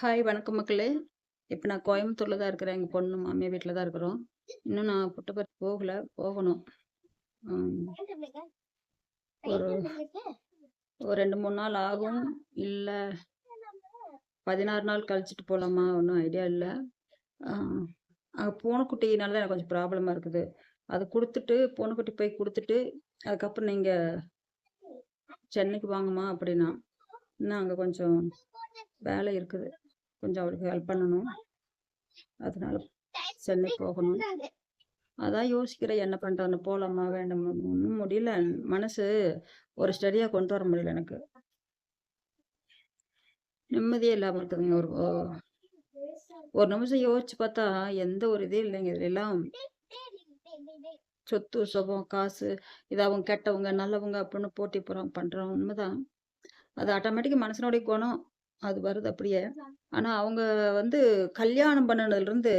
Hi வணக்கம் மக்களே. இப்போ நான் கோயம்புத்தூரில் தான் இருக்கிறேன். எங்கள் பொண்ணு மாமியார் வீட்டில் தான் இருக்கிறோம். இன்னும் நான் புட்டபர்த்தி போகல. போகணும். ஒரு ஒரு ரெண்டு மூணு நாள் ஆகும். இல்லை பதினாறு நாள் கழிச்சிட்டு போகலாமா ஒன்றும் ஐடியா இல்லை. அங்கே பூனைக்குட்டினால தான் எனக்கு கொஞ்சம் ப்ராப்ளமாக இருக்குது. அது கொடுத்துட்டு பூனைக்குட்டி போய் கொடுத்துட்டு அதுக்கப்புறம் நீங்கள் சென்னைக்கு வாங்கம்மா அப்படின்னா இன்னும் அங்கே கொஞ்சம் வேலை இருக்குது. கொஞ்சம் அவளுக்கு ஹெல்ப் பண்ணணும். அதனால சென்னை போகணும். அதான் யோசிக்கிறேன் என்ன பண்ணுறதுன்னு போகலாமா வேண்டாமா ஒன்றும் முடியல. மனசு ஒரு ஸ்டடியாக கொண்டு வர முடியல எனக்கு. நிம்மதியே இல்லாமல் இருக்குதுங்க ஒரு ஓ- ஒரு நிமிஷம் யோசிச்சு பார்த்தா எந்த ஒரு இதே இல்லைங்க. இதுல எல்லாம் சொத்து சுபம் காசு இது அவங்க கெட்டவங்க நல்லவங்க அப்படின்னு போட்டி போகிறோம் பண்ணுறோம் உண்மைதான். அது ஆட்டோமேட்டிக்காக மனுஷனுடைய குணம் அது வருது அப்படியே. ஆனால் அவங்க வந்து கல்யாணம் பண்ணதுலேருந்து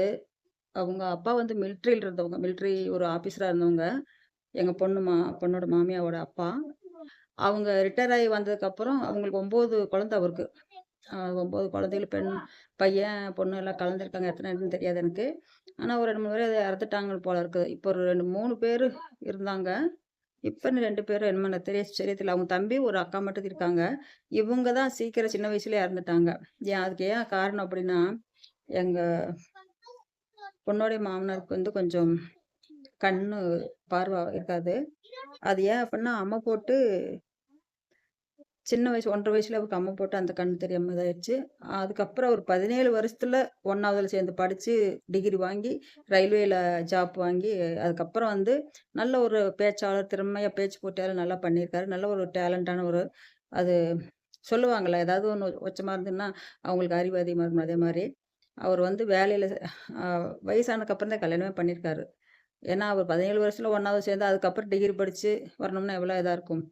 அவங்க அப்பா வந்து மிலிட்ரியில் இருந்தவங்க. மிலிட்ரி ஒரு ஆஃபீஸராக இருந்தவங்க. எங்கள் பொண்ணு மா பொண்ணோட மாமியாவோட அப்பா. அவங்க ரிட்டையர் ஆகி வந்ததுக்கப்புறம் அவங்களுக்கு ஒம்பது குழந்தை அவருக்கு. ஒம்பது குழந்தைகள் பெண் பையன் பொண்ணு எல்லாம் கலந்துருக்காங்க. எத்தனைன்னு தெரியாது எனக்கு. ஆனால் ஒரு ரெண்டு மூணு பேர் அதை இறந்துட்டாங்க போல இருக்குது. இப்போ ஒரு ரெண்டு மூணு பேர் இருந்தாங்க. இப்போ ரெண்டு பேரும் என்ன தெரிய சரியத்தில் அவங்க தம்பி ஒரு அக்கா மட்டும் இருக்காங்க. இவங்க தான் சீக்கிரம் சின்ன வயசுல இறந்துட்டாங்க. ஏன் அதுக்கு ஏன் காரணம் அப்படின்னா எங்கள் பொண்ணோடைய மாமனாருக்கு வந்து கொஞ்சம் கண்ணு பார்வை இருக்காது. அது ஏன் அப்படின்னா அம்மை போட்டு சின்ன வயசு ஒன்றரை வயசுல அவருக்கு அம்மை போட்டு அந்த கண் தெரியாம இதாயிடுச்சு. அதுக்கப்புறம் ஒரு பதினேழு வருஷத்துல ஒன்னாவதுல சேர்ந்து படிச்சு டிகிரி வாங்கி ரயில்வேல ஜாப் வாங்கி அதுக்கப்புறம் வந்து நல்ல ஒரு பேச்சாளர் திறமையா பேச்சு போட்டியாளர் நல்லா பண்ணியிருக்காரு. நல்ல ஒரு டேலண்டான ஒரு அது சொல்லுவாங்களே ஏதாவது ஒன்று உச்சமாக இருந்ததுன்னா அவங்களுக்கு அறிவு அதிகமாக இருக்கும் அதே மாதிரி அவர் வந்து வேலையில் வயசானதுக்கப்புறம் தான் கல்யாணமே பண்ணியிருக்காரு. ஏன்னா அவர் பதினேழு வருஷத்துல ஒன்றாவது சேர்ந்து அதுக்கப்புறம் டிகிரி படித்து வரணும்னா எவ்வளோ இதாக இருக்கும்?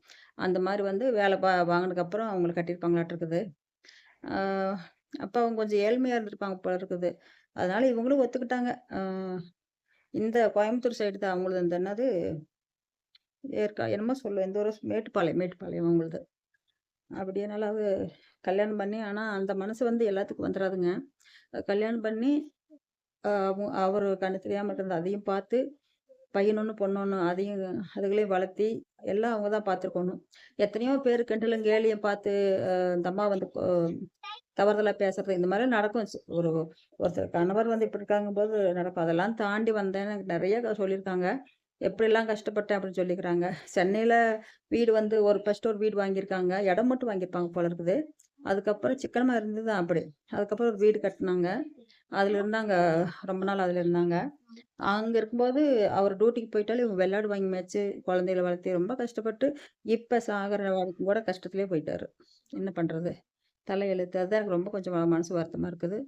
அந்த மாதிரி வந்து வேலை பா வாங்கினதுக்கப்புறம் அவங்களை கட்டியிருப்பாங்களாட்டு இருக்குது. அப்போ அவங்க கொஞ்சம் ஏழ்மையாக இருந்திருப்பாங்க போல இருக்குது. அதனால் இவங்களும் ஒத்துக்கிட்டாங்க. இந்த கோயம்புத்தூர் சைடு தான் அவங்களது. இந்த என்னது? ஏற்கா என்னமோ சொல்லுவேன் இந்த ஒரு மேட்டுப்பாளையம் மேட்டுப்பாளையம் அவங்களது. அப்படியேனால அது கல்யாணம் பண்ணி ஆனால் அந்த மனசு வந்து எல்லாத்துக்கும் வந்துடாதுங்க. கல்யாணம் பண்ணி அவங்க அவர் கண்ணு தெரியாமல் இருக்கிறது அதையும் பார்த்து பையனொன்று பொண்ணொன்று அதையும் அதுகளையும் வளர்த்தி எல்லாம் அவங்க தான் பார்த்துருக்கணும். எத்தனையோ பேர் கிண்டலும் கேலியும் பார்த்து இந்த அம்மா வந்து தவறுதலாக பேசுறது இந்த மாதிரி நடக்கும். ஒரு ஒருத்தர் கணவர் வந்து இப்படி இருக்காங்க போது நடக்கும். அதெல்லாம் தாண்டி வந்தேன்னு எனக்கு நிறைய சொல்லியிருக்காங்க. எப்படிலாம் கஷ்டப்பட்டேன் அப்படின்னு சொல்லிக்கிறாங்க. சென்னையில் வீடு வந்து ஒரு ஃபஸ்ட் ஒரு வீடு வாங்கியிருக்காங்க. இடம் மட்டும் வாங்கியிருப்பாங்க போல இருக்குது. அதுக்கப்புறம் சிக்கனமாக இருந்தது தான் அப்படி. அதுக்கப்புறம் ஒரு வீடு கட்டினாங்க. அதில் இருந்தாங்க ரொம்ப நாள் அதில் இருந்தாங்க. அங்கே இருக்கும்போது அவர் டியூட்டிக்கு போயிட்டாலும் இவங்க வெள்ளாடு வாங்கி மேய்ச்சி குழந்தைகளை வளர்த்தி ரொம்ப கஷ்டப்பட்டு இப்போ சாகிற வரைக்கும் கூட கஷ்டத்துலேயே போயிட்டாரு. என்ன பண்ணுறது தலையெழுத்து அதுதான் எனக்கு ரொம்ப கொஞ்சம் மனசு வருத்தமாக இருக்குது.